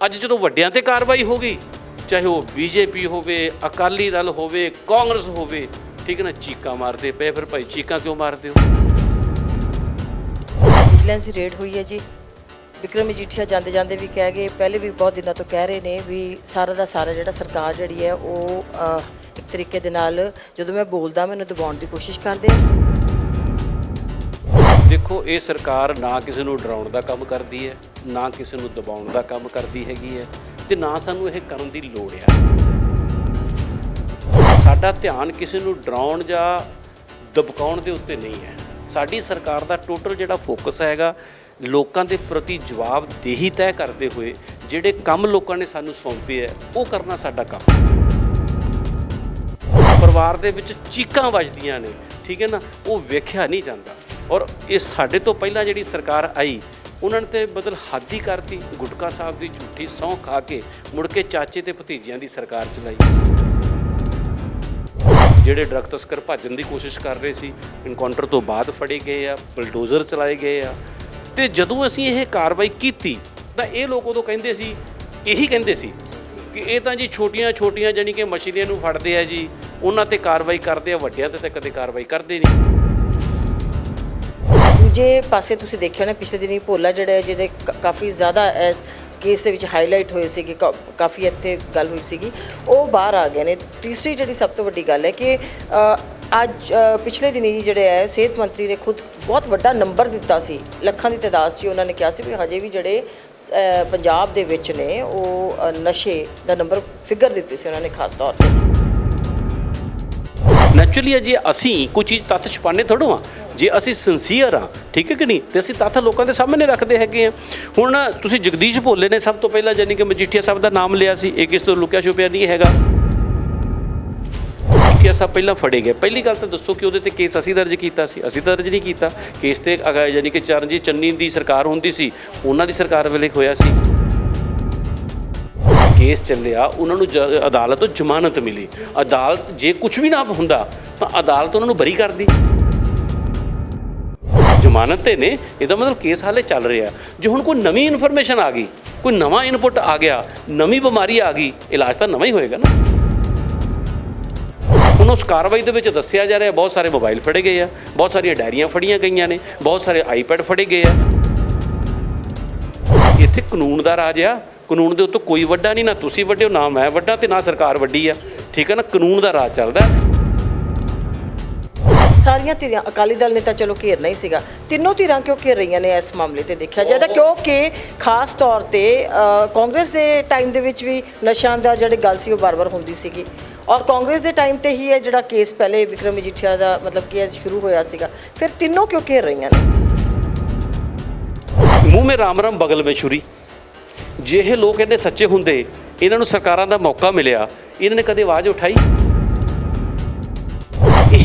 ਅੱਜ ਜਦੋਂ ਵੱਡਿਆਂ ਤੇ ਕਾਰਵਾਈ ਹੋ ਗਈ, ਚਾਹੇ ਉਹ ਬੀਜੇਪੀ ਹੋਵੇ, ਅਕਾਲੀ ਦਲ ਹੋਵੇ, ਕਾਂਗਰਸ ਹੋਵੇ, ਠੀਕ ਹੈ ਨਾ, ਚੀਕਾਂ ਮਾਰਦੇ ਪਏ ਫਿਰ ਭਾਈ ਚੀਕਾਂ ਕਿਉਂ ਮਾਰਦੇ ਹੋ? ਵਿਜੀਲੈਂਸ ਦੀ ਰੇਡ ਹੋਈ ਹੈ ਜੀ। ਵਿਕਰਮ ਮਜੀਠੀਆ ਜਾਂਦੇ ਜਾਂਦੇ ਵੀ ਕਹਿ ਗਏ, ਪਹਿਲੇ ਵੀ ਬਹੁਤ ਦਿਨਾਂ ਤੋਂ ਕਹਿ ਰਹੇ ਨੇ ਵੀ ਸਾਰਾ ਦਾ ਸਾਰਾ ਜਿਹੜਾ ਸਰਕਾਰ ਜਿਹੜੀ ਹੈ ਉਹ ਇੱਕ ਤਰੀਕੇ ਦੇ ਨਾਲ ਜਦੋਂ ਮੈਂ ਬੋਲਦਾ, ਮੈਨੂੰ ਦਬਾਉਣ ਦੀ ਕੋਸ਼ਿਸ਼ ਕਰਦੇ ਆ। ਦੇਖੋ, ਇਹ ਸਰਕਾਰ ਨਾ ਕਿਸੇ ਨੂੰ ਡਰਾਉਣ ਦਾ ਕੰਮ ਕਰਦੀ ਹੈ, ਨਾ ਕਿਸੇ ਨੂੰ ਦਬਾਉਣ ਦਾ ਕੰਮ ਕਰਦੀ ਹੈਗੀ ਹੈ ਤੇ ਨਾ ਸਾਨੂੰ ਇਹ ਕਰਨ ਦੀ ਲੋੜ ਆ। ਸਾਡਾ ਧਿਆਨ ਕਿਸੇ ਨੂੰ ਡਰਾਉਣ ਜਾਂ ਦਬਕਾਉਣ ਦੇ ਉੱਤੇ ਨਹੀਂ ਹੈ। ਸਾਡੀ ਸਰਕਾਰ ਦਾ ਟੋਟਲ ਜਿਹੜਾ ਫੋਕਸ ਹੈਗਾ, ਲੋਕਾਂ ਦੇ ਪ੍ਰਤੀ ਜਵਾਬਦੇਹੀ ਤੈਅ ਕਰਦੇ ਹੋਏ, ਜਿਹੜੇ ਕੰਮ ਲੋਕਾਂ ਨੇ ਸਾਨੂੰ ਸੌਂਪੇ ਹੈ, ਉਹ ਕਰਨਾ ਸਾਡਾ ਕੰਮ। ਪਰਿਵਾਰ ਦੇ ਵਿੱਚ ਚੀਕਾਂ ਵੱਜਦੀਆਂ ਨੇ, ਠੀਕ ਹੈ ਨਾ? ਉਹ ਵੇਖਿਆ ਨਹੀਂ ਜਾਂਦਾ। ਔਰ ਇਹ ਸਾਡੇ ਤੋਂ ਪਹਿਲਾਂ ਜਿਹੜੀ ਸਰਕਾਰ ਆਈ, ਉਹਨਾਂ ਨੇ ਤੇ ਬਦਲ ਹੱਦ ਹੀ ਕਰਤੀ। ਗੁਟਕਾ ਸਾਹਿਬ ਦੀ ਝੂਠੀ ਸਹੁੰ ਖਾ ਕੇ ਮੁੜ ਕੇ ਚਾਚੇ ਤੇ ਭਤੀਜਿਆਂ ਦੀ ਸਰਕਾਰ ਚਲਾਈ। ਜਿਹੜੇ ਡਰੱਗ ਤਸਕਰ ਭੱਜਣ ਦੀ ਕੋਸ਼ਿਸ਼ ਕਰ ਰਹੇ ਸੀ ਇਨਕਾਊਂਟਰ ਤੋਂ ਬਾਅਦ ਫੜੇ ਗਏ ਆ ਬਲਡੋਜ਼ਰ ਚਲਾਏ ਗਏ ਆ। ਤੇ ਜਦੋਂ ਅਸੀਂ ਇਹ ਕਾਰਵਾਈ ਕੀਤੀ, ਤਾਂ ਇਹ ਲੋਕ ਉਦੋਂ ਕਹਿੰਦੇ ਸੀ, ਇਹੀ ਕਹਿੰਦੇ ਸੀ ਕਿ ਇਹ ਤਾਂ ਜੀ ਛੋਟੀਆਂ ਛੋਟੀਆਂ ਜਾਨੀ ਕਿ ਮਛਲੀਆਂ ਨੂੰ ਫੜਦੇ ਆ ਜੀ, ਉਹਨਾਂ ਤੇ ਕਾਰਵਾਈ ਕਰਦੇ ਆ, ਵੱਡਿਆਂ ਤੇ ਤਾਂ ਕਦੇ ਕਾਰਵਾਈ ਕਰਦੇ ਨਹੀਂ। ਦੂਜੇ ਪਾਸੇ ਤੁਸੀਂ ਦੇਖਿਆ ਨਾ, ਪਿਛਲੇ ਦਿਨੀ ਭੋਲਾ ਜਿਹੜਾ ਜਿਹਦੇ ਕਾਫੀ ਜ਼ਿਆਦਾ ਇਸ ਕੇਸ ਦੇ ਵਿੱਚ ਹਾਈਲਾਈਟ ਹੋਏ ਸੀਗੇ, ਕਾ- ਕਾਫੀ ਇੱਥੇ ਗੱਲ ਹੋਈ ਸੀਗੀ, ਉਹ ਬਾਹਰ ਆ ਗਏ ਨੇ। ਤੀਸਰੀ ਜਿਹੜੀ ਸਭ ਤੋਂ ਵੱਡੀ ਗੱਲ ਹੈ ਕਿ ਅੱਜ ਪਿਛਲੇ ਦਿਨੀ ਜਿਹੜੇ ਹੈ, ਸਿਹਤ ਮੰਤਰੀ ਨੇ ਖੁਦ ਬਹੁਤ ਵੱਡਾ ਨੰਬਰ ਦਿੱਤਾ ਸੀ। ਲੱਖਾਂ ਦੀ ਤਾਦਾਦ 'ਚ ਉਹਨਾਂ ਨੇ ਕਿਹਾ ਸੀ ਵੀ ਹਜੇ ਵੀ ਜਿਹੜੇ ਪੰਜਾਬ ਦੇ ਵਿੱਚ ਨੇ, ਉਹ ਨਸ਼ੇ ਦਾ ਨੰਬਰ ਫਿਗਰ ਦਿੱਤੇ ਸੀ ਉਹਨਾਂ ਨੇ ਖਾਸ ਤੌਰ ਤੇ। ਨੈਚੁਰਲੀ ਜੇ ਅਸੀਂ ਕੋਈ ਚੀਜ਼ ਤੱਤ ਛੁਪਾਣੇ ਥੋੜੋ ਆ ਜੇ ਅਸੀਂ ਸਿੰਸੀਅਰ ਆ ਠੀਕ ਹੈ ਕਿ ਨਹੀਂ? ਤੇ ਅਸੀਂ ਤੱਥ ਲੋਕਾਂ ਦੇ ਸਾਹਮਣੇ ਰੱਖਦੇ ਹੈਗੇ ਆ ਹੁਣ ਤੁਸੀਂ ਜਗਦੀਸ਼ ਭੋਲੇ ਨੇ ਸਭ ਤੋਂ ਪਹਿਲਾਂ ਜਾਨੀ ਕਿ ਮਜੀਠੀਆ ਸਾਹਿਬ ਦਾ ਨਾਮ ਲਿਆ ਸੀ, ਇਹ ਕਿਸ ਤੋਂ ਲੁਕਿਆ ਛੁਪਿਆ ਨਹੀਂ ਹੈਗਾ। ਮਜੀਠੀਆ ਸਾਹਿਬ ਪਹਿਲਾਂ ਫੜੇ ਗਏ। ਪਹਿਲੀ ਗੱਲ ਤਾਂ ਦੱਸੋ ਕਿ ਉਹਦੇ ਤੇ ਕੇਸ ਅਸੀਂ ਦਰਜ ਕੀਤਾ ਸੀ। ਅਸੀਂ ਦਰਜ ਨਹੀਂ ਕੀਤਾ। ਕੇਸ ਤੇ ਅਗਾ ਜਾਨੀ ਕਿ ਚਰਨਜੀਤ ਚੰਨੀ ਦੀ ਸਰਕਾਰ ਹੁੰਦੀ ਸੀ, ਉਹਨਾਂ ਦੀ ਸਰਕਾਰ ਵੇਲੇ ਹੋਇਆ ਸੀ। ਕੇਸ ਚੱਲਿਆ, ਉਹਨਾਂ ਨੂੰ ਅਦਾਲਤ ਤੋਂ ਜ਼ਮਾਨਤ ਮਿਲੀ। ਅਦਾਲਤ, ਜੇ ਕੁਝ ਵੀ ਨਾ ਹੁੰਦਾ, ਤਾਂ ਅਦਾਲਤ ਉਹਨਾਂ ਨੂੰ ਬਰੀ ਕਰਦੀ। ਜ਼ਮਾਨਤ ਤੇ ਨੇ, ਇਹਦਾ ਮਤਲਬ ਕੇਸ ਹਾਲੇ ਚੱਲ ਰਿਹਾ। ਜੇ ਹੁਣ ਕੋਈ ਨਵੀਂ ਇਨਫੋਰਮੇਸ਼ਨ ਆ ਗਈ, ਕੋਈ ਨਵਾਂ ਇਨਪੁਟ ਆ ਗਿਆ, ਨਵੀਂ ਬਿਮਾਰੀ ਆ ਗਈ, ਇਲਾਜ ਤਾਂ ਨਵਾਂ ਹੀ ਹੋਏਗਾ ਨਾ। ਹੁਣ ਉਸ ਕਾਰਵਾਈ ਦੇ ਵਿੱਚ ਦੱਸਿਆ ਜਾ ਰਿਹਾ, ਬਹੁਤ ਸਾਰੇ ਮੋਬਾਈਲ ਫੜੇ ਗਏ ਆ, ਬਹੁਤ ਸਾਰੀਆਂ ਡਾਇਰੀਆਂ ਫੜੀਆਂ ਗਈਆਂ ਨੇ, ਬਹੁਤ ਸਾਰੇ ਆਈਪੈਡ ਫੜੇ ਗਏ ਆ। ਇੱਥੇ ਕਾਨੂੰਨ ਦਾ ਰਾਜ ਆ, ਕਾਨੂੰਨ ਦੇ ਉੱਤੇ ਕੋਈ ਵੱਡਾ ਨਹੀਂ, ਨਾ ਤੁਸੀਂ ਵੱਡੇ ਹੋ, ਨਾ ਮੈਂ ਵੱਡਾ ਤੇ ਨਾ ਸਰਕਾਰ ਵੱਡੀ ਆ। ਠੀਕ ਹੈ ਨਾ, ਕਾਨੂੰਨ ਦਾ ਰਾਜ ਚੱਲਦਾ। ਸਾਰੀਆਂ ਧਿਰਾਂ ਅਕਾਲੀ ਦਲ ਨੇ ਤਾਂ ਚਲੋ ਘੇਰਨਾ ਹੀ ਸੀਗਾ। ਤਿੰਨੋਂ ਧਿਰਾਂ ਕਿਉਂ ਘੇਰ ਰਹੀਆਂ ਨੇ ਇਸ ਮਾਮਲੇ ਤੇ ਦੇਖਿਆ ਜਾਏ ਕਿਉਂਕਿ ਖਾਸ ਤੌਰ ਤੇ ਕਾਂਗਰਸ ਦੇ ਟਾਈਮ ਦੇ ਵਿੱਚ ਵੀ ਨਸ਼ਿਆਂ ਦਾ ਜਿਹੜੀ ਗੱਲ ਸੀ ਉਹ ਬਾਰ-ਬਾਰ ਹੁੰਦੀ ਸੀਗੀ। ਔਰ ਕਾਂਗਰਸ ਦੇ ਟਾਈਮ ਤੇ ਹੀ ਇਹ ਜਿਹੜਾ ਕੇਸ ਪਹਿਲੇ ਵਿਕਰਮ ਮਜੀਠੀਆ ਦਾ ਮਤਲਬ ਕਿ ਇਹ ਸ਼ੁਰੂ ਹੋਇਆ ਸੀਗਾ। ਫਿਰ ਤਿੰਨੋਂ ਕਿਉਂ ਘੇਰ ਰਹੀਆਂ ਨੇ? ਮੂੰਹ ਮੇ ਰਾਮ ਰਾਮ, ਬਗਲ ਮੇ ਛੁਰੀ। ਜੇ ਇਹ ਲੋਕ ਇਹਨੇ ਸੱਚੇ ਹੁੰਦੇ, ਇਹਨਾਂ ਨੂੰ ਸਰਕਾਰਾਂ ਦਾ ਮੌਕਾ ਮਿਲਿਆ, ਇਹਨਾਂ ਨੇ ਕਦੇ ਆਵਾਜ਼ ਉਠਾਈ?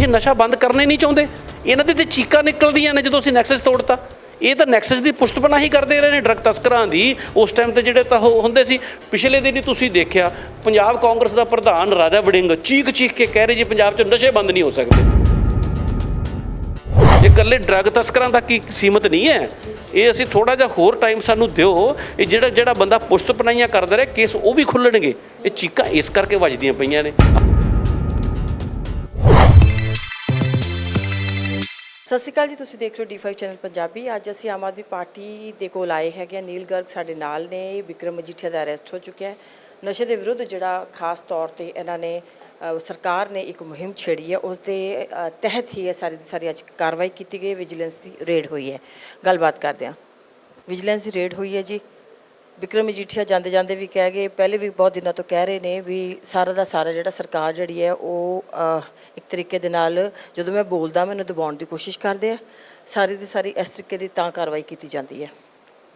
ਇਹ ਨਸ਼ਾ ਬੰਦ ਕਰਨੇ ਨਹੀਂ ਚਾਹੁੰਦੇ। ਇਹਨਾਂ ਦੇ ਤੇ ਚੀਕਾਂ ਨਿਕਲਦੀਆਂ ਨੇ ਜਦੋਂ ਅਸੀਂ ਨੈਕਸਸ ਤੋੜਤਾ। ਇਹ ਤਾਂ ਨੈਕਸਸ ਦੀ ਪੁਸ਼ਤਪਨਾ ਹੀ ਕਰਦੇ ਰਹੇ ਨੇ ਡਰਗ ਤਸਕਰਾਂ ਦੀ। ਉਸ ਟਾਈਮ ਤੇ ਜਿਹੜੇ ਤਾਂ ਉਹ ਹੁੰਦੇ ਸੀ, ਪਿਛਲੇ ਦਿਨ ਹੀ ਤੁਸੀਂ ਦੇਖਿਆ, ਪੰਜਾਬ ਕਾਂਗਰਸ ਦਾ ਪ੍ਰਧਾਨ ਰਾਜਾ ਵੜਿੰਗ ਚੀਕ ਚੀਕ ਕੇ ਕਹਿ ਰਹੇ ਜੀ, ਪੰਜਾਬ 'ਚ ਨਸ਼ੇ ਬੰਦ ਨਹੀਂ ਹੋ ਸਕਦੇ। ਇਹ ਇਕੱਲੇ ਡਰੱਗ ਤਸਕਰਾਂ ਦਾ ਕੀ ਸੀਮਤ ਨਹੀਂ ਹੈ? ਇਹ ਅਸੀਂ ਥੋੜਾ ਜਿਹਾ ਹੋਰ ਟਾਈਮ ਸਾਨੂੰ ਦਿਓ। ਇਹ ਜਿਹੜਾ ਜਿਹੜਾ ਬੰਦਾ ਪੁਸ਼ਤਪਨਾਈਆਂ ਕਰਦਾ ਰਿਹਾ ਕੇਸ ਉਹ ਵੀ ਖੁੱਲਣਗੇ। ਇਹ ਚੀਕਾਂ ਇਸ ਕਰਕੇ ਵੱਜਦੀਆਂ ਪਈਆਂ ਨੇ। ਸਤਿ ਸ਼੍ਰੀ ਅਕਾਲ ਜੀ ਤੁਸੀਂ ਦੇਖ ਰਹੇ ਹੋ D5 ਚੈਨਲ ਪੰਜਾਬੀ। ਅੱਜ ਅਸੀਂ ਆਮ ਆਦਮੀ ਪਾਰਟੀ ਦੇ ਕੋਲ ਆਏ ਹੈਗੇ ਹਾਂ। ਨੀਲ ਗਰਗ ਸਾਡੇ ਨਾਲ ਨੇ ਵਿਕਰਮ ਮਜੀਠੀਆ ਦਾ ਅਰੈਸਟ ਹੋ ਚੁੱਕਿਆ ਹੈ। ਨਸ਼ੇ ਦੇ ਵਿਰੁੱਧ ਜਿਹੜਾ ਖਾਸ ਤੌਰ ਤੇ ਇਹਨਾਂ ਨੇ ਅ, ਸਰਕਾਰ ਨੇ ਇੱਕ ਮੁਹਿੰਮ ਛੇੜੀ ਹੈ ਉਸ ਦੇ ਅ, ਤਹਿਤ ਹੀ ਇਹ ਸਾਰੀ ਦੀ ਸਾਰੀ ਅੱਜ ਕਾਰਵਾਈ ਕੀਤੀ ਗਈ ਵਿਜੀਲੈਂਸ ਦੀ ਰੇਡ ਹੋਈ ਹੈ। ਗੱਲਬਾਤ ਕਰਦੇ ਹਾਂ। ਵਿਜੀਲੈਂਸ ਦੀ ਰੇਡ ਹੋਈ ਹੈ ਜੀ। ਵਿਕਰਮ ਮਜੀਠੀਆ ਜਾਂਦੇ ਜਾਂਦੇ ਵੀ ਕਹਿ ਗਏ, ਪਹਿਲੇ ਵੀ ਬਹੁਤ ਦਿਨਾਂ ਤੋਂ ਕਹਿ ਰਹੇ ਨੇ ਵੀ ਸਾਰਾ ਦਾ ਸਾਰਾ ਜਿਹੜਾ ਸਰਕਾਰ ਜਿਹੜੀ ਹੈ ਉਹ ਇੱਕ ਤਰੀਕੇ ਦੇ ਨਾਲ ਜਦੋਂ ਮੈਂ ਬੋਲਦਾ ਮੈਨੂੰ ਦਬਾਉਣ ਦੀ ਕੋਸ਼ਿਸ਼ ਕਰਦੇ ਆ। ਸਾਰੀ ਦੀ ਸਾਰੀ ਇਸ ਤਰੀਕੇ ਦੀ ਤਾਂ ਕਾਰਵਾਈ ਕੀਤੀ ਜਾਂਦੀ ਹੈ।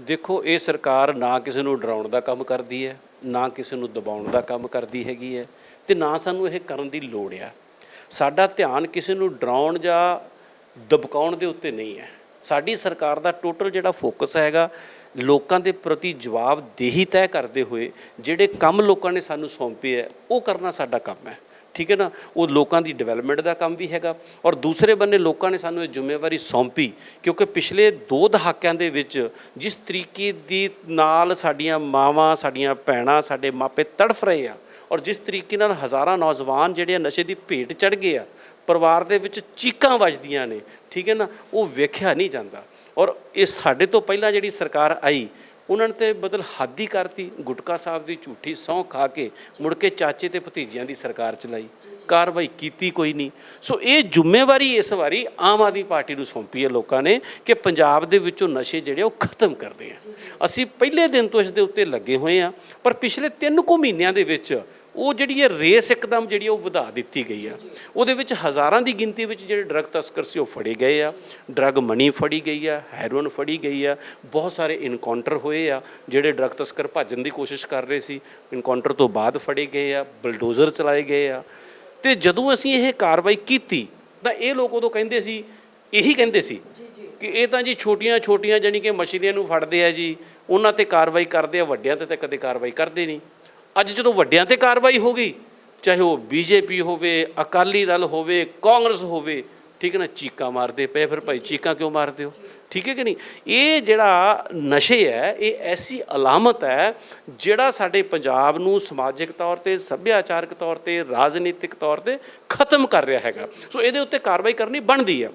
ਦੇਖੋ, ਇਹ ਸਰਕਾਰ ਨਾ ਕਿਸੇ ਨੂੰ ਡਰਾਉਣ ਦਾ ਕੰਮ ਕਰਦੀ ਹੈ, ਨਾ ਕਿਸੇ ਨੂੰ ਦਬਾਉਣ ਦਾ ਕੰਮ ਕਰਦੀ ਹੈਗੀ ਹੈ ਤੇ ਨਾ ਸਾਨੂੰ ਇਹ ਕਰਨ ਦੀ ਲੋੜ ਆ। ਸਾਡਾ ਧਿਆਨ ਕਿਸੇ ਨੂੰ ਡਰਾਉਣ ਜਾਂ ਦਬਕਾਉਣ ਦੇ ਉੱਤੇ ਨਹੀਂ ਹੈ। ਸਾਡੀ ਸਰਕਾਰ ਦਾ ਟੋਟਲ ਜਿਹੜਾ ਫੋਕਸ ਹੈਗਾ ਲੋਕਾਂ ਦੇ ਪ੍ਰਤੀ ਜਵਾਬਦੇਹੀ ਤੈਅ ਕਰਦੇ ਹੋਏ ਜਿਹੜੇ ਕੰਮ ਲੋਕਾਂ ਨੇ ਸਾਨੂੰ ਸੌਂਪੇ ਹੈ, ਉਹ ਕਰਨਾ ਸਾਡਾ ਕੰਮ ਹੈ। ਠੀਕ ਹੈ ਨਾ? ਉਹ ਲੋਕਾਂ ਦੀ ਡਿਵੈਲਪਮੈਂਟ ਦਾ ਕੰਮ ਵੀ ਹੈਗਾ ਔਰ ਦੂਸਰੇ ਬੰਨੇ ਲੋਕਾਂ ਨੇ ਸਾਨੂੰ ਇਹ ਜ਼ਿੰਮੇਵਾਰੀ ਸੌਂਪੀ ਕਿਉਂਕਿ ਪਿਛਲੇ ਦੋ ਦਹਾਕਿਆਂ ਦੇ ਵਿੱਚ ਜਿਸ ਤਰੀਕੇ ਦੀ ਨਾਲ ਸਾਡੀਆਂ ਮਾਵਾਂ, ਸਾਡੀਆਂ ਭੈਣਾਂ, ਸਾਡੇ ਮਾਪੇ ਤੜਫ ਰਹੇ ਆ ਔਰ ਜਿਸ ਤਰੀਕੇ ਨਾਲ ਹਜ਼ਾਰਾਂ ਨੌਜਵਾਨ ਜਿਹੜੇ ਆ ਨਸ਼ੇ ਦੀ ਭੇਟ ਚੜ ਗਏ ਆ, ਪਰਿਵਾਰ ਦੇ ਵਿੱਚ ਚੀਕਾਂ ਵੱਜਦੀਆਂ ਨੇ। ਠੀਕ ਹੈ ਨਾ? ਉਹ ਵੇਖਿਆ ਨਹੀਂ ਜਾਂਦਾ। ਔਰ ਇਹ ਸਾਡੇ ਤੋਂ ਪਹਿਲਾਂ ਜਿਹੜੀ ਸਰਕਾਰ ਆਈ, ਉਹਨਾਂ ਨੇ ਤੇ ਬਦਲ ਹੱਦ ਹੀ ਕਰਤੀ। ਗੁਟਕਾ ਸਾਹਿਬ ਦੀ ਝੂਠੀ ਸਹੁੰ ਖਾ ਕੇ ਮੁੜ ਕੇ ਚਾਚੇ ਤੇ ਭਤੀਜਿਆਂ ਦੀ ਸਰਕਾਰ ਚਲਾਈ। ਕਾਰਵਾਈ ਕੀਤੀ ਕੋਈ ਨਹੀਂ। ਸੋ ਇਹ ਜ਼ਿੰਮੇਵਾਰੀ ਇਸ ਵਾਰੀ ਆਮ ਆਦਮੀ ਪਾਰਟੀ ਨੂੰ ਸੌਂਪੀ ਹੈ ਲੋਕਾਂ ਨੇ ਕਿ ਪੰਜਾਬ ਦੇ ਵਿੱਚੋਂ ਨਸ਼ੇ ਜਿਹੜੇ ਉਹ ਖਤਮ ਕਰਦੇ ਆ। ਅਸੀਂ ਪਹਿਲੇ ਦਿਨ ਤੋਂ ਇਸ ਦੇ ਉੱਤੇ ਲੱਗੇ ਹੋਏ ਆ, ਪਰ ਪਿਛਲੇ 3 ਕੁ ਮਹੀਨਿਆਂ ਦੇ ਵਿੱਚ ਉਹ ਜਿਹੜੀ ਹੈ ਰੇਸ ਇੱਕਦਮ ਜਿਹੜੀ ਉਹ ਵਧਾ ਦਿੱਤੀ ਗਈ ਆ। ਉਹਦੇ ਵਿੱਚ ਹਜ਼ਾਰਾਂ ਦੀ ਗਿਣਤੀ ਵਿੱਚ ਜਿਹੜੇ ਡਰੱਗ ਤਸਕਰ ਸੀ ਉਹ ਫੜੇ ਗਏ ਆ। ਡਰੱਗ ਮਨੀ ਫੜੀ ਗਈ ਆ ਹੈਰੋਇਨ ਫੜੀ ਗਈ ਆ। ਬਹੁਤ ਸਾਰੇ ਇਨਕਾਊਂਟਰ ਹੋਏ ਆ, ਜਿਹੜੇ ਡਰੱਗ ਤਸਕਰ ਭੱਜਣ ਦੀ ਕੋਸ਼ਿਸ਼ ਕਰ ਰਹੇ ਸੀ। ਇਨਕਾਊਂਟਰ ਤੋਂ ਬਾਅਦ ਫੜੇ ਗਏ ਆ ਬਲਡੋਜ਼ਰ ਚਲਾਏ ਗਏ ਆ। ਤੇ ਜਦੋਂ ਅਸੀਂ ਇਹ ਕਾਰਵਾਈ ਕੀਤੀ, ਤਾਂ ਇਹ ਲੋਕ ਉਦੋਂ ਕਹਿੰਦੇ ਸੀ, ਇਹੀ ਕਹਿੰਦੇ ਸੀ ਕਿ ਇਹ ਤਾਂ ਜੀ ਛੋਟੀਆਂ ਛੋਟੀਆਂ ਜਾਨੀ ਕਿ ਮਛਲੀਆਂ ਨੂੰ ਫੜਦੇ ਆ ਜੀ, ਉਹਨਾਂ ਤੇ ਕਾਰਵਾਈ ਕਰਦੇ ਆ, ਵੱਡਿਆਂ ਤੇ ਤਾਂ ਕਦੇ ਕਾਰਵਾਈ ਕਰਦੇ ਨਹੀਂ। ਅੱਜ ਜਦੋਂ ਵੱਡਿਆਂ ਤੇ ਕਾਰਵਾਈ ਹੋ ਗਈ, ਚਾਹੇ ਉਹ ਬੀਜੇਪੀ ਹੋਵੇ, ਅਕਾਲੀ ਦਲ ਹੋਵੇ, ਕਾਂਗਰਸ ਹੋਵੇ, ਠੀਕ ਹੈ ਨਾ, ਚੀਕਾਂ ਮਾਰਦੇ ਪਏ, ਫਿਰ ਭਾਈ ਚੀਕਾਂ ਕਿਉਂ ਮਾਰਦੇ ਹੋ? ਠੀਕ ਹੈ ਕਿ ਨਹੀਂ? ਇਹ ਜਿਹੜਾ ਨਸ਼ੇ ਹੈ, ਇਹ ਐਸੀ ਅਲਾਮਤ ਹੈ ਜਿਹੜਾ ਸਾਡੇ ਪੰਜਾਬ ਨੂੰ ਸਮਾਜਿਕ ਤੌਰ ਤੇ, ਸੱਭਿਆਚਾਰਕ ਤੌਰ ਤੇ, ਰਾਜਨੀਤਿਕ ਤੌਰ ਤੇ ਖਤਮ ਕਰ ਰਿਹਾ ਹੈਗਾ। ਸੋ ਇਹਦੇ ਉੱਤੇ ਕਾਰਵਾਈ ਕਰਨੀ ਬਣਦੀ ਹੈ।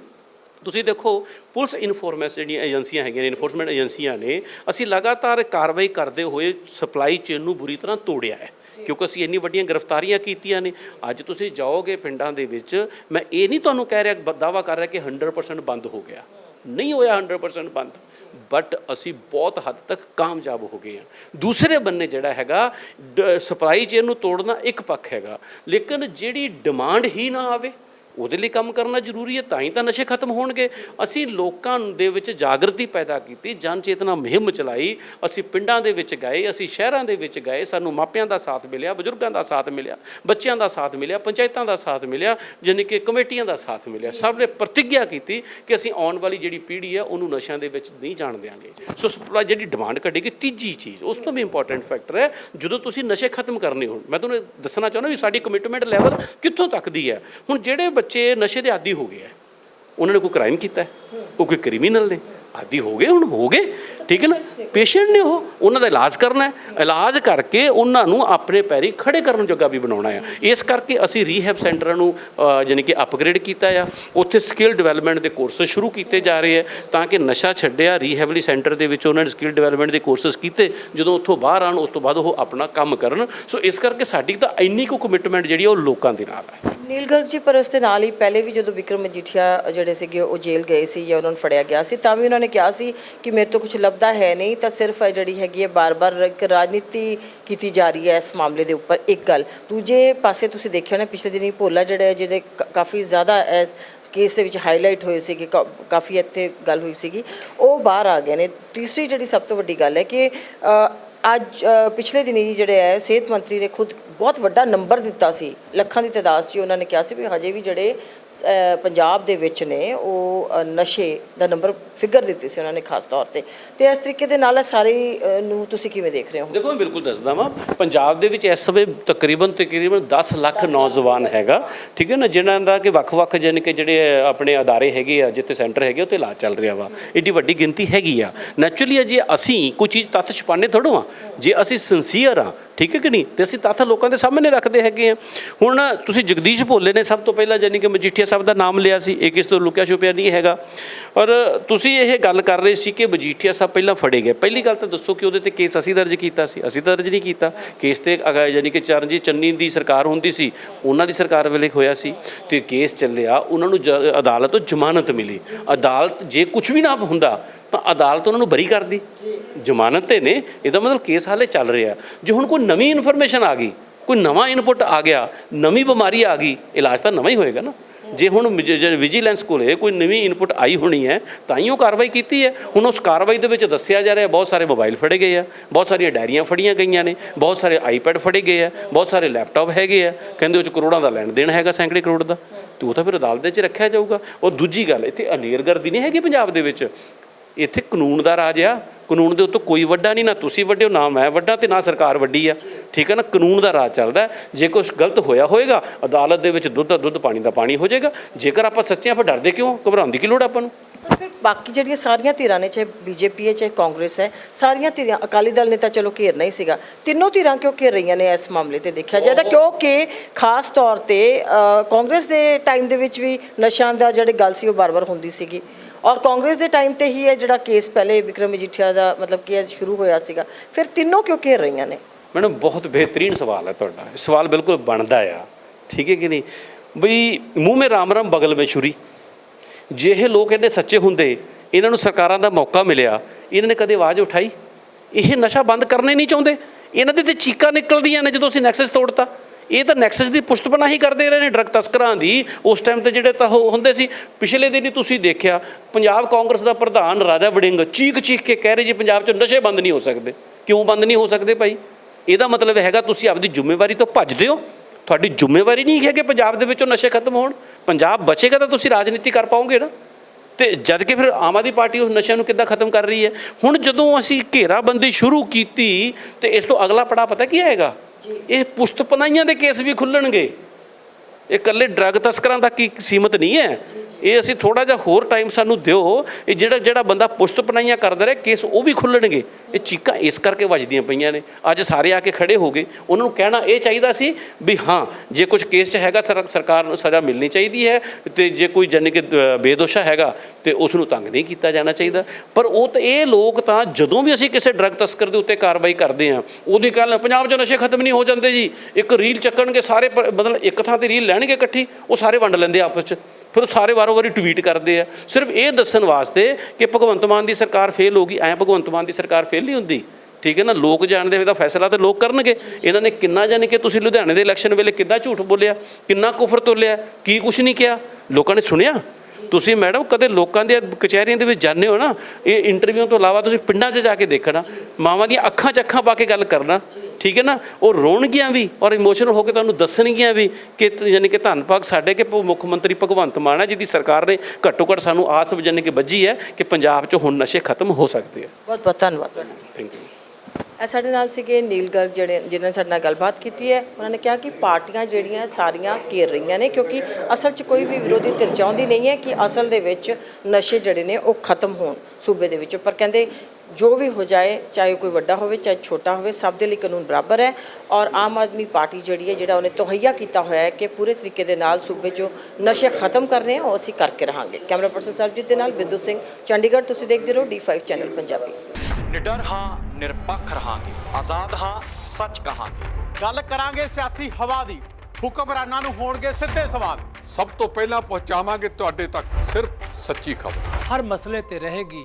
ਤੁਸੀਂ ਦੇਖੋ ਪੁਲਿਸ ਇਨਫੋਰਮੈਂਸ ਜਿਹੜੀਆਂ ਏਜੰਸੀਆਂ ਹੈਗੀਆਂ ਨੇ ਇਨਫੋਰਸਮੈਂਟ ਏਜੰਸੀਆਂ ਨੇ ਅਸੀਂ ਲਗਾਤਾਰ ਕਾਰਵਾਈ ਕਰਦੇ ਹੋਏ ਸਪਲਾਈ ਚੇਨ ਨੂੰ ਬੁਰੀ ਤਰ੍ਹਾਂ ਤੋੜਿਆ ਹੈ। ਕਿਉਂਕਿ ਅਸੀਂ ਇੰਨੀ ਵੱਡੀਆਂ ਗ੍ਰਿਫਤਾਰੀਆਂ ਕੀਤੀਆਂ ਨੇ। ਅੱਜ ਤੁਸੀਂ ਜਾਓਗੇ ਪਿੰਡਾਂ ਦੇ ਵਿੱਚ ਮੈਂ ਇਹ ਨਹੀਂ ਤੁਹਾਨੂੰ ਕਹਿ ਰਿਹਾ ਦਾਵਾ ਕਰ ਰਿਹਾ ਕਿ 100% ਬੰਦ ਹੋ ਗਿਆ। ਨਹੀਂ ਹੋਇਆ 100% ਬੰਦ। ਬਟ ਅਸੀਂ ਬਹੁਤ ਹੱਦ ਤੱਕ ਕਾਮਯਾਬ ਹੋ ਗਏ ਹਾਂ। ਦੂਸਰੇ ਬੰਨੇ ਜਿਹੜਾ ਹੈਗਾ ਸਪਲਾਈ ਚੇਨ ਨੂੰ ਤੋੜਨਾ ਇੱਕ ਪੱਖ ਹੈਗਾ। ਲੇਕਿਨ ਜਿਹੜੀ ਡਿਮਾਂਡ ਹੀ ਨਾ ਆਵੇ ਉਹਦੇ ਲਈ ਕੰਮ ਕਰਨਾ ਜ਼ਰੂਰੀ ਹੈ, ਤਾਂ ਹੀ ਤਾਂ ਨਸ਼ੇ ਖਤਮ ਹੋਣਗੇ। ਅਸੀਂ ਲੋਕਾਂ ਦੇ ਵਿੱਚ ਜਾਗਰਤੀ ਪੈਦਾ ਕੀਤੀ, ਜਨ ਚੇਤਨਾ ਮੁਹਿੰਮ ਚਲਾਈ, ਅਸੀਂ ਪਿੰਡਾਂ ਦੇ ਵਿੱਚ ਗਏ, ਅਸੀਂ ਸ਼ਹਿਰਾਂ ਦੇ ਵਿੱਚ ਗਏ, ਸਾਨੂੰ ਮਾਪਿਆਂ ਦਾ ਸਾਥ ਮਿਲਿਆ, ਬਜ਼ੁਰਗਾਂ ਦਾ ਸਾਥ ਮਿਲਿਆ, ਬੱਚਿਆਂ ਦਾ ਸਾਥ ਮਿਲਿਆ, ਪੰਚਾਇਤਾਂ ਦਾ ਸਾਥ ਮਿਲਿਆ, ਯਾਨੀ ਕਿ ਕਮੇਟੀਆਂ ਦਾ ਸਾਥ ਮਿਲਿਆ। ਸਭ ਨੇ ਪ੍ਰਤੀਗਿਆ ਕੀਤੀ ਕਿ ਅਸੀਂ ਆਉਣ ਵਾਲੀ ਜਿਹੜੀ ਪੀੜ੍ਹੀ ਹੈ, ਉਹਨੂੰ ਨਸ਼ਿਆਂ ਦੇ ਵਿੱਚ ਨਹੀਂ ਜਾਣ ਦਿਆਂਗੇ। ਸੋ ਸਪਲਾਈ ਜਿਹੜੀ ਡਿਮਾਂਡ ਕੱਢੇਗੀ ਤੀਜੀ ਚੀਜ਼, ਉਸ ਤੋਂ ਵੀ ਇੰਪੋਰਟੈਂਟ ਫੈਕਟਰ ਹੈ, ਜਦੋਂ ਤੁਸੀਂ ਨਸ਼ੇ ਖਤਮ ਕਰਨੇ ਹੋਣ, ਮੈਂ ਤੁਹਾਨੂੰ ਦੱਸਣਾ ਚਾਹੁੰਦਾ ਵੀ ਸਾਡੀ ਕਮਿਟਮੈਂਟ ਲੈਵਲ ਕਿੱਥੋਂ ਤੱਕ ਦੀ ਹੈ? ਹੁਣ ਜਿਹੜੇ ਬੱਚੇ ਨਸ਼ੇ ਦੇ ਆਦੀ ਹੋ ਗਏ ਹੈ ਉਹਨਾਂ ਨੇ ਕੋਈ ਕ੍ਰਾਈਮ ਕੀਤਾ ਹੈ? ਉਹ ਕੋਈ ਕ੍ਰਿਮੀਨਲ ਨੇ? ਆਦੀ ਹੋ ਗਏ ਹੁਣ ਹੋ ਗਏ। ਠੀਕ ਹੈ ਨਾ? ਪੇਸ਼ੈਂਟ ਨੇ ਉਹ। ਉਹਨਾਂ ਦਾ ਇਲਾਜ ਕਰਨਾ ਹੈ। ਇਲਾਜ ਕਰਕੇ ਉਹਨਾਂ ਨੂੰ ਆਪਣੇ ਪੈਰੀ ਖੜੇ ਕਰਨ ਜੋਗਾ ਵੀ ਬਣਾਉਣਾ ਹੈ। ਇਸ ਕਰਕੇ ਅਸੀਂ ਰੀਹੈਬ ਸੈਂਟਰਾਂ ਨੂੰ ਅ, ਯਾਨੀ ਕਿ ਅਪਗ੍ਰੇਡ ਕੀਤਾ ਆ। ਉੱਥੇ ਸਕਿੱਲ ਡਿਵੈਲਪਮੈਂਟ ਦੇ ਕੋਰਸਸ ਸ਼ੁਰੂ ਕੀਤੇ ਜਾ ਰਹੇ ਹੈ ਤਾਂ ਕਿ ਨਸ਼ਾ ਛੱਡਿਆ ਰੀਹੈਬਲੀ ਸੈਂਟਰ ਦੇ ਵਿੱਚ ਉਹਨਾਂ ਨੇ ਸਕਿੱਲ ਡਿਵੈਲਪਮੈਂਟ ਦੇ ਕੋਰਸਸ ਕੀਤੇ। ਜਦੋਂ ਉੱਥੋਂ ਬਾਹਰ ਆਣ ਉਸ ਤੋਂ ਬਾਅਦ ਉਹ ਆਪਣਾ ਕੰਮ ਕਰਨ। ਸੋ ਇਸ ਕਰਕੇ ਸਾਡੀ ਤਾਂ ਇੰਨੀ ਕੁ ਕਮਿਟਮੈਂਟ ਜਿਹੜੀ ਆ ਉਹ ਲੋਕਾਂ ਦੇ ਨਾਲ ਹੈ। ਨੀਲ ਗਰਗ ਜੀ ਪਰ ਉਸ ਦੇ ਨਾਲ ਹੀ ਪਹਿਲੇ ਵੀ ਜਦੋਂ ਵਿਕਰਮ ਮਜੀਠੀਆ ਜਿਹੜੇ ਸੀਗੇ ਉਹ ਜੇਲ੍ਹ ਗਏ ਸੀ ਜਾਂ ਉਹਨਾਂ ਨੂੰ ਫੜਿਆ ਗਿਆ ਸੀ ਤਾਂ ਵੀ ਉਹਨਾਂ ਨੇ ਕਿਹਾ ਸੀ ਕਿ ਮੇਰੇ ਤੋਂ ਕੁਝ ਲੱਭਦਾ ਹੈ ਨਹੀਂ ਤਾਂ ਸਿਰਫ ਜਿਹੜੀ ਹੈਗੀ ਹੈ ਬਾਰ-ਬਾਰ ਇੱਕ ਰਾਜਨੀਤੀ ਕੀਤੀ ਜਾ ਰਹੀ ਹੈ ਇਸ ਮਾਮਲੇ ਦੇ ਉੱਪਰ ਇੱਕ ਗੱਲ। ਦੂਜੇ ਪਾਸੇ ਤੁਸੀਂ ਦੇਖਿਆ ਨਾ ਪਿਛਲੇ ਦਿਨੀ ਭੋਲਾ ਜਿਹੜਾ ਹੈ ਜਿਹਦੇ ਕ- ਕਾਫੀ ਜ਼ਿਆਦਾ ਇਸ ਕੇਸ ਦੇ ਵਿੱਚ ਹਾਈਲਾਈਟ ਹੋਏ ਸੀ ਕਿ ਕਾਫੀ ਇੱਥੇ ਗੱਲ ਹੋਈ ਸੀਗੀ ਉਹ ਬਾਹਰ ਆ ਗਏ ਨੇ। ਤੀਸਰੀ ਜਿਹੜੀ ਸਭ ਤੋਂ ਵੱਡੀ ਗੱਲ ਹੈ ਕਿ ਅੱਜ ਅ, ਪਿਛਲੇ ਦਿਨੀ ਜਿਹੜੇ ਹੈ ਸਿਹਤ ਮੰਤਰੀ ਨੇ ਖੁਦ ਬਹੁਤ ਵੱਡਾ ਨੰਬਰ ਦਿੱਤਾ ਸੀ। ਲੱਖਾਂ ਦੀ ਤਾਦਾਦ 'ਚ ਉਹਨਾਂ ਨੇ ਕਿਹਾ ਸੀ ਵੀ ਹਜੇ ਵੀ ਜਿਹੜੇ ਪੰਜਾਬ ਦੇ ਵਿੱਚ ਨੇ ਉਹ ਨਸ਼ੇ ਦਾ ਨੰਬਰ ਫਿਗਰ ਦਿੱਤੀ ਸੀ ਉਹਨਾਂ ਨੇ ਖਾਸ ਤੌਰ ਤੇ। ਤੇ ਇਸ ਤਰੀਕੇ ਦੇ ਨਾਲ ਸਾਰੇ ਨੂੰ ਤੁਸੀਂ ਕਿਵੇਂ ਦੇਖ ਰਹੇ ਹੋ? ਦੇਖੋ ਮੈਂ ਬਿਲਕੁਲ ਦੱਸਦਾ ਵਾਂ ਪੰਜਾਬ ਦੇ ਵਿੱਚ ਇਸ ਸਮੇਂ ਤਕਰੀਬਨ ਤਕਰੀਬਨ 10 ਲੱਖ ਨੌਜਵਾਨ ਹੈਗਾ। ਠੀਕ ਹੈ ਨਾ? ਜਿਨ੍ਹਾਂ ਦਾ ਕਿ ਵੱਖ-ਵੱਖ ਜਾਣੀ ਕਿ ਜਿਹੜੇ ਆਪਣੇ ਅਦਾਰੇ ਹੈਗੇ ਆ ਜਿੱਥੇ ਸੈਂਟਰ ਹੈਗੇ ਉੱਥੇ ਇਲਾਜ ਚੱਲ ਰਿਹਾ ਵਾ। ਏਡੀ ਵੱਡੀ ਗਿਣਤੀ ਹੈਗੀ ਆ। ਨੈਚੁਰਲੀ ਜੇ ਅਸੀਂ ਕੋਈ ਚੀਜ਼ ਤੱਥ ਛਪਾਣੇ ਥੋੜੋ ਆ ਜੇ ਅਸੀਂ ਸਿੰਸੀਅਰ ਆ ਠੀਕ ਹੈ ਕਿ ਨਹੀਂ? ਤੇ ਅਸੀਂ ਤੱਥ ਲੋਕਾਂ ਦੇ ਸਾਹਮਣੇ ਰੱਖਦੇ ਹੈਗੇ ਆ ਹੁਣ ਤੁਸੀਂ ਜਗਦੀਸ਼ ਭੋਲੇ ਨੇ ਸਭ ਤੋਂ ਪਹਿਲਾਂ ਜਾਨੀ ਕਿ ਮਜੀਠੀਆ ਸਾਹਿਬ ਦਾ ਨਾਮ ਲਿਆ ਸੀ, ਇਹ ਕਿਸ ਤੋਂ ਲੁਕਿਆ ਛੁਪਿਆ ਨਹੀਂ ਹੈਗਾ। ਔਰ ਤੁਸੀਂ ਇਹ ਗੱਲ ਕਰ ਰਹੇ ਸੀ ਕਿ ਮਜੀਠੀਆ ਸਾਹਿਬ ਪਹਿਲਾਂ ਫੜੇ ਗਏ। ਪਹਿਲੀ ਗੱਲ ਤਾਂ ਦੱਸੋ ਕਿ ਉਹਦੇ ਤੇ ਕੇਸ ਅਸੀਂ ਦਰਜ ਕੀਤਾ ਸੀ। ਅਸੀਂ ਦਰਜ ਨਹੀਂ ਕੀਤਾ। ਕੇਸ ਤੇ ਅਗਾ- ਯਾਨੀ ਕਿ ਚਰਨਜੀਤ ਚੰਨੀ ਦੀ ਸਰਕਾਰ ਹੁੰਦੀ ਸੀ, ਉਹਨਾਂ ਦੀ ਸਰਕਾਰ ਵੇਲੇ ਹੋਇਆ ਸੀ। ਤੇ ਕੇਸ ਚੱਲਿਆ, ਉਹਨਾਂ ਨੂੰ ਜ- ਅਦਾਲਤ ਤੋਂ ਜ਼ਮਾਨਤ ਮਿਲੀ। ਅਦਾਲਤ, ਜੇ ਕੁਝ ਵੀ ਨਾ ਹੁੰਦਾ, ਤਾਂ ਅਦਾਲਤ ਉਹਨਾਂ ਨੂੰ ਬਰੀ ਕਰਦੀ ਜ਼ਮਾਨਤ ਤੇ ਨੇ, ਇਹਦਾ ਮਤਲਬ ਕੇਸ ਹਾਲੇ ਚੱਲ ਰਿਹਾ। ਜੇ ਹੁਣ ਕੋਈ ਨਵੀਂ ਇਨਫੋਰਮੇਸ਼ਨ ਆ ਗਈ, ਕੋਈ ਨਵਾਂ ਇਨਪੁਟ ਆ ਗਿਆ, ਨਵੀਂ ਬਿਮਾਰੀ ਆ ਗਈ, ਇਲਾਜ ਤਾਂ ਨਵਾਂ ਹੀ ਹੋਏਗਾ ਨਾ। ਜੇ ਹੁਣ ਵਿਜੀਲੈਂਸ ਕੋਲੇ ਕੋਈ ਨਵੀਂ ਇਨਪੁਟ ਆਈ ਹੋਣੀ ਹੈ, ਤਾਂ ਹੀ ਉਹ ਕਾਰਵਾਈ ਕੀਤੀ ਹੈ। ਹੁਣ ਉਸ ਕਾਰਵਾਈ ਦੇ ਵਿੱਚ ਦੱਸਿਆ ਜਾ ਰਿਹਾ, ਬਹੁਤ ਸਾਰੇ ਮੋਬਾਈਲ ਫੜੇ ਗਏ ਆ, ਬਹੁਤ ਸਾਰੀਆਂ ਡਾਇਰੀਆਂ ਫੜੀਆਂ ਗਈਆਂ ਨੇ, ਬਹੁਤ ਸਾਰੇ ਆਈਪੈਡ ਫੜੇ ਗਏ ਆ, ਬਹੁਤ ਸਾਰੇ ਲੈਪਟਾਪ ਹੈਗੇ ਆ। ਕਹਿੰਦੇ ਉਹ ਚ ਕਰੋੜਾਂ ਦਾ ਲੈਣ ਦੇਣ ਹੈਗਾ, ਸੈਂਕੜੇ ਕਰੋੜ ਦਾ। ਤੇ ਉਹ ਤਾਂ ਫਿਰ ਅਦਾਲਤ ਦੇ 'ਚ ਰੱਖਿਆ ਜਾਊਗਾ। ਉਹ ਦੂਜੀ ਗੱਲ, ਇੱਥੇ ਅਨੇਰਗਰਦੀ ਨਹੀਂ ਹੈਗੀ ਪੰਜਾਬ ਦੇ ਵਿੱਚ। ਇੱਥੇ ਕਾਨੂੰਨ ਦਾ ਰਾਜ ਆ। ਕਾਨੂੰਨ ਦੇ ਉੱਤੇ ਕੋਈ ਵੱਡਾ ਨਹੀਂ ਨਾ ਤੁਸੀਂ ਵੱਡੇ ਹੋ ਨਾ ਮੈਂ ਵੱਡਾ ਤੇ ਨਾ ਸਰਕਾਰ ਵੱਡੀ ਆ। ਠੀਕ ਹੈ ਨਾ? ਕਾਨੂੰਨ ਦਾ ਰਾਜ ਚੱਲਦਾ। ਜੇ ਕੁਝ ਗਲਤ ਹੋਇਆ ਹੋਏਗਾ ਅਦਾਲਤ ਦੇ ਵਿੱਚ ਦੁੱਧ ਦਾ ਦੁੱਧ ਪਾਣੀ ਦਾ ਪਾਣੀ ਹੋ ਜਾਏਗਾ। ਜੇਕਰ ਆਪਾਂ ਸੱਚੇ ਫਿਰ ਡਰਦੇ ਕਿਉਂ? ਘਬਰਾਉਣ ਦੀ ਕੀ ਲੋੜ ਆਪਾਂ ਨੂੰ? ਫਿਰ ਬਾਕੀ ਜਿਹੜੀਆਂ ਸਾਰੀਆਂ ਧਿਰਾਂ ਨੇ ਚਾਹੇ ਬੀਜੇਪੀ ਹੈ ਚਾਹੇ ਕਾਂਗਰਸ ਹੈ ਸਾਰੀਆਂ ਧਿਰਾਂ ਅਕਾਲੀ ਦਲ ਨੇ ਤਾਂ ਚਲੋ ਘੇਰਨਾ ਹੀ ਸੀਗਾ। ਤਿੰਨੋਂ ਧਿਰਾਂ ਕਿਉਂ ਘੇਰ ਰਹੀਆਂ ਨੇ ਇਸ ਮਾਮਲੇ ਤੇ ਦੇਖਿਆ ਜਾਏ ਤਾਂ? ਕਿਉਂਕਿ ਖਾਸ ਤੌਰ ਤੇ ਕਾਂਗਰਸ ਦੇ ਟਾਈਮ ਦੇ ਵਿੱਚ ਵੀ ਨਸ਼ਿਆਂ ਦਾ ਜਿਹੜੇ ਗੱਲ ਸੀ ਉਹ ਬਾਰ-ਬਾਰ ਹੁੰਦੀ ਸੀਗੀ। ਔਰ ਕਾਂਗਰਸ ਦੇ ਟਾਈਮ ਤੇ ਹੀ ਇਹ ਜਿਹੜਾ ਕੇਸ ਪਹਿਲੇ ਵਿਕਰਮ ਮਜੀਠੀਆ ਦਾ ਮਤਲਬ ਕਿ ਇਹ ਸ਼ੁਰੂ ਹੋਇਆ ਸੀਗਾ, ਫਿਰ ਤਿੰਨੋਂ ਕਿਉਂ ਘੇਰ ਰਹੀਆਂ ਨੇ? ਮੈਡਮ ਬਹੁਤ ਬਿਹਤਰੀਨ ਸਵਾਲ ਹੈ ਤੁਹਾਡਾ। ਸਵਾਲ ਬਿਲਕੁਲ ਬਣਦਾ ਆ। ਠੀਕ ਹੈ ਕਿ ਨਹੀਂ? ਬਈ ਮੂੰਹ ਮੇ ਰਾਮ ਰਾਮ, ਬਗਲ ਮੇ ਛੁਰੀ। ਜੇ ਲੋਕ ਇਹਦੇ ਸੱਚੇ ਹੁੰਦੇ, ਇਹਨਾਂ ਨੂੰ ਸਰਕਾਰਾਂ ਦਾ ਮੌਕਾ ਮਿਲਿਆ, ਇਹਨਾਂ ਨੇ ਕਦੇ ਆਵਾਜ਼ ਉਠਾਈ? ਇਹ ਨਸ਼ਾ ਬੰਦ ਕਰਨੇ ਨਹੀਂ ਚਾਹੁੰਦੇ। ਇਹਨਾਂ ਦੇ ਤੇ ਚੀਕਾਂ ਨਿਕਲਦੀਆਂ ਨੇ ਜਦੋਂ ਅਸੀਂ ਨੈਕਸਸ ਤੋੜਤਾ। ਇਹ ਤਾਂ ਨੈਕਸਸ ਦੀ ਪੁਸ਼ਤਪਨਾ ਹੀ ਕਰਦੇ ਰਹੇ ਨੇ ਡਰਗ ਤਸਕਰਾਂ ਦੀ। ਉਸ ਟਾਈਮ ਤੇ ਜਿਹੜੇ ਤਾਂ ਉਹ ਹੁੰਦੇ ਸੀ, ਪਿਛਲੇ ਦਿਨ ਹੀ ਤੁਸੀਂ ਦੇਖਿਆ, ਪੰਜਾਬ ਕਾਂਗਰਸ ਦਾ ਪ੍ਰਧਾਨ ਰਾਜਾ ਵੜਿੰਗ ਚੀਕ ਚੀਕ ਕੇ ਕਹਿ ਰਹੇ ਜੀ, ਪੰਜਾਬ 'ਚ ਨਸ਼ੇ ਬੰਦ ਨਹੀਂ ਹੋ ਸਕਦੇ। ਕਿਉਂ ਬੰਦ ਨਹੀਂ ਹੋ ਸਕਦੇ ਭਾਈ? ਇਹਦਾ ਮਤਲਬ ਹੈਗਾ ਤੁਸੀਂ ਆਪਦੀ ਜ਼ਿੰਮੇਵਾਰੀ ਤੋਂ ਭੱਜਦੇ ਹੋ। ਤੁਹਾਡੀ ਜ਼ਿੰਮੇਵਾਰੀ ਨਹੀਂ ਹੈ ਕਿ ਪੰਜਾਬ ਦੇ ਵਿੱਚੋਂ ਨਸ਼ੇ ਖਤਮ ਹੋਣ। ਪੰਜਾਬ ਬਚੇਗਾ ਤਾਂ ਤੁਸੀਂ ਰਾਜਨੀਤੀ ਕਰ ਪਾਓਗੇ ਨਾ। ਤੇ ਜਦ ਕਿ ਫਿਰ ਆਮ ਆਦਮੀ ਪਾਰਟੀ ਉਸ ਨਸ਼ਿਆਂ ਨੂੰ ਕਿੱਦਾਂ ਖਤਮ ਕਰ ਰਹੀ ਹੈ? ਹੁਣ ਜਦੋਂ ਅਸੀਂ ਘੇਰਾਬੰਦੀ ਸ਼ੁਰੂ ਕੀਤੀ, ਤੇ ਇਸ ਤੋਂ ਅਗਲਾ ਪੜਾ ਪਤਾ ਕੀ ਆਏਗਾ? ਇਹ ਪੁਸ਼ਤਪਨਾਈਆਂ ਦੇ ਕੇਸ ਵੀ ਖੁੱਲਣਗੇ। ਇਹ ਇਕੱਲੇ ਡਰੱਗ ਤਸਕਰਾਂ ਤੱਕ ਹੀ ਸੀਮਤ ਨਹੀਂ ਹੈ। ਇਹ ਅਸੀਂ ਥੋੜਾ ਜਿਹਾ ਹੋਰ ਟਾਈਮ ਸਾਨੂੰ ਦਿਓ। ਇਹ ਜਿਹੜਾ ਜਿਹੜਾ ਬੰਦਾ ਪੁਸ਼ਤ ਪਨਾਈਆਂ ਕਰਦਾ ਰਿਹਾ ਕੇਸ ਉਹ ਵੀ ਖੁੱਲਣਗੇ। ਇਹ ਚੀਕਾਂ ਇਸ ਕਰਕੇ ਵੱਜਦੀਆਂ ਪਈਆਂ ਨੇ। ਅੱਜ ਸਾਰੇ ਆ ਕੇ ਖੜੇ ਹੋ ਗਏ। ਉਹਨਾਂ ਨੂੰ ਕਹਿਣਾ ਇਹ ਚਾਹੀਦਾ ਸੀ ਵੀ ਹਾਂ, ਜੇ ਕੁਝ ਕੇਸ 'ਚ ਹੈਗਾ, ਸਰ- ਸਰਕਾਰ ਨੂੰ ਸਜ਼ਾ ਮਿਲਣੀ ਚਾਹੀਦੀ ਹੈ ਤੇ ਜੇ ਕੋਈ ਜਾਨੀ ਕਿ ਬੇਦੋਸ਼ਾ ਹੈਗਾ, ਤੇ ਉਸ ਨੂੰ ਤੰਗ ਨਹੀਂ ਕੀਤਾ ਜਾਣਾ ਚਾਹੀਦਾ। ਪਰ ਉਹ ਤਾਂ ਇਹ ਲੋਕ ਤਾਂ ਜਦੋਂ ਵੀ ਅਸੀਂ ਕਿਸੇ ਡਰੱਗ ਤਸਕਰ ਦੇ ਉੱਤੇ ਕਾਰਵਾਈ ਕਰਦੇ ਹਾਂ, ਉਹਦੀ ਗੱਲ ਪੰਜਾਬ 'ਚੋਂ ਨਸ਼ੇ ਖਤਮ ਨਹੀਂ ਹੋ ਜਾਂਦੇ ਜੀ। ਇੱਕ ਰੀਲ ਚੱਕਣਗੇ ਸਾਰੇ ਪਰ- ਮਤਲਬ ਇੱਕ ਥਾਂ ਤੇ ਰੀਲ ਲੈਣਗੇ ਇਕੱਠੀ, ਉਹ ਸਾਰੇ ਵੰਡ ਲੈਂਦੇ ਆਪਸ 'ਚ। ਫਿਰ ਉਹ ਸਾਰੇ ਵਾਰੋ ਵਾਰੀ ਟਵੀਟ ਕਰਦੇ ਆ। ਸਿਰਫ ਇਹ ਦੱਸਣ ਵਾਸਤੇ ਕਿ ਭਗਵੰਤ ਮਾਨ ਦੀ ਸਰਕਾਰ ਫੇਲ ਹੋ ਗਈ, ਐ ਭਗਵੰਤ ਮਾਨ ਦੀ ਸਰਕਾਰ ਫੇਲ ਨਹੀਂ ਹੁੰਦੀ। ਠੀਕ ਹੈ ਨਾ? ਲੋਕ ਜਾਣਦੇ ਹੋਏ ਤਾਂ ਫੈਸਲਾ ਤੇ ਲੋਕ ਕਰਨਗੇ। ਇਹਨਾਂ ਨੇ ਕਿੰਨਾ ਜਾਣੀ ਕਿ ਤੁਸੀਂ ਲੁਧਿਆਣੇ ਦੇ ਇਲੈਕਸ਼ਨ ਵੇਲੇ ਕਿੰਨਾ ਝੂਠ ਬੋਲਿਆ, ਕਿੰਨਾ ਕੁਫਰ ਤੋਲਿਆ, ਕੀ ਕੁਛ ਨਹੀਂ ਕਿਹਾ? ਲੋਕਾਂ ਨੇ ਸੁਣਿਆ? ਤੁਸੀਂ ਮੈਡਮ ਕਦੇ ਲੋਕਾਂ ਦੇ ਕਚਹਿਰੀਆਂ ਦੇ ਵਿੱਚ ਜਾਂਦੇ ਹੋ ਨਾ, ਇਹ ਇੰਟਰਵਿਊ ਤੋਂ ਇਲਾਵਾ ਤੁਸੀਂ ਪਿੰਡਾਂ 'ਚ ਜਾ ਕੇ ਦੇਖਣਾ, ਮਾਵਾਂ ਦੀਆਂ ਅੱਖਾਂ 'ਚ ਅੱਖਾਂ ਪਾ ਕੇ ਗੱਲ ਕਰਨਾ। ਠੀਕ ਹੈ ਨਾ? ਉਹ ਰੋਣਗੀਆਂ ਵੀ ਔਰ ਇਮੋਸ਼ਨਲ ਹੋ ਕੇ ਤੁਹਾਨੂੰ ਦੱਸਣਗੀਆਂ ਵੀ ਕਿ ਯਾਨੀ ਕਿ ਧੰਨ ਭਾਗ ਸਾਡੇ ਕਿ ਮੁੱਖ ਮੰਤਰੀ ਭਗਵੰਤ ਮਾਨ ਹੈ ਜਿਹਦੀ ਸਰਕਾਰ ਨੇ ਘੱਟੋ ਘੱਟ ਸਾਨੂੰ ਆਸ ਯਾਨੀ ਕਿ ਵੱਜੀ ਹੈ ਕਿ ਪੰਜਾਬ 'ਚ ਹੁਣ ਨਸ਼ੇ ਖਤਮ ਹੋ ਸਕਦੇ ਆ। ਬਹੁਤ ਬਹੁਤ ਧੰਨਵਾਦ ਥੈਂਕ ਯੂ ਸਾਡੇ ਨਾਲ ਸੀਗੇ ਨੀਲ ਗਰਗ ਜਿਹੜੇ ਜਿਨ੍ਹਾਂ ਨੇ ਸਾਡੇ ਨਾਲ ਗੱਲਬਾਤ ਕੀਤੀ ਹੈ। ਉਹਨਾਂ ਨੇ ਕਿਹਾ ਕਿ ਪਾਰਟੀਆਂ ਜਿਹੜੀਆਂ ਸਾਰੀਆਂ ਘੇਰ ਰਹੀਆਂ ਨੇ ਕਿਉਂਕਿ ਅਸਲ 'ਚ ਕੋਈ ਵੀ ਵਿਰੋਧੀ ਧਿਰ ਚਾਹੁੰਦੀ ਨਹੀਂ ਹੈ ਕਿ ਅਸਲ ਦੇ ਵਿੱਚ ਨਸ਼ੇ ਜਿਹੜੇ ਨੇ ਉਹ ਖਤਮ ਹੋਣ ਸੂਬੇ ਦੇ ਵਿੱਚ। ਪਰ ਕਹਿੰਦੇ ਜੋ ਵੀ ਹੋ ਜਾਏ ਚਾਹੇ ਕੋਈ ਵੱਡਾ ਹੋਵੇ ਚਾਹੇ ਛੋਟਾ ਹੋਵੇ ਸਭ ਦੇ ਲਈ ਕਾਨੂੰਨ ਬਰਾਬਰ ਹੈ ਔਰ ਆਮ ਆਦਮੀ ਪਾਰਟੀ ਜਿਹੜੀ ਹੈ ਜਿਹੜਾ ਉਹਨੇ ਤਹਈਆ ਕੀਤਾ ਹੋਇਆ ਹੈ ਕਿ ਪੂਰੇ ਤਰੀਕੇ ਦੇ ਨਾਲ ਸੂਬੇ 'ਚੋਂ ਨਸ਼ੇ ਖਤਮ ਕਰਨੇ ਆ ਉਹ ਅਸੀਂ ਕਰਕੇ ਰਹਾਂਗੇ। ਕੈਮਰਾ ਪਰਸਨ ਸਰਜੀਤ ਦੇ ਨਾਲ ਬਿੰਦੂ ਸਿੰਘ ਚੰਡੀਗੜ੍ਹ ਤੁਸੀਂ ਦੇਖਦੇ ਰਹੋ D5 ਚੈਨਲ ਪੰਜਾਬੀ। ਨਿਡਰ ਹਾਂ ਨਿਰਪੱਖ ਰਹਾਂਗੇ। ਆਜ਼ਾਦ ਹਾਂ ਸੱਚ ਕਹਾਂਗੇ। ਗੱਲ ਕਰਾਂਗੇ ਸਿਆਸੀ ਹਵਾ ਦੀ। ਹੁਕਮਰਾਨਾਂ ਨੂੰ ਹੋਣਗੇ ਸਿੱਧੇ ਸਵਾਲ। ਸਭ ਤੋਂ ਪਹਿਲਾਂ ਪਹੁੰਚਾਵਾਂਗੇ ਤੁਹਾਡੇ ਤੱਕ ਸਿਰਫ ਸੱਚੀ ਖਬਰ। ਹਰ ਮਸਲੇ ਤੇ ਰਹੇਗੀ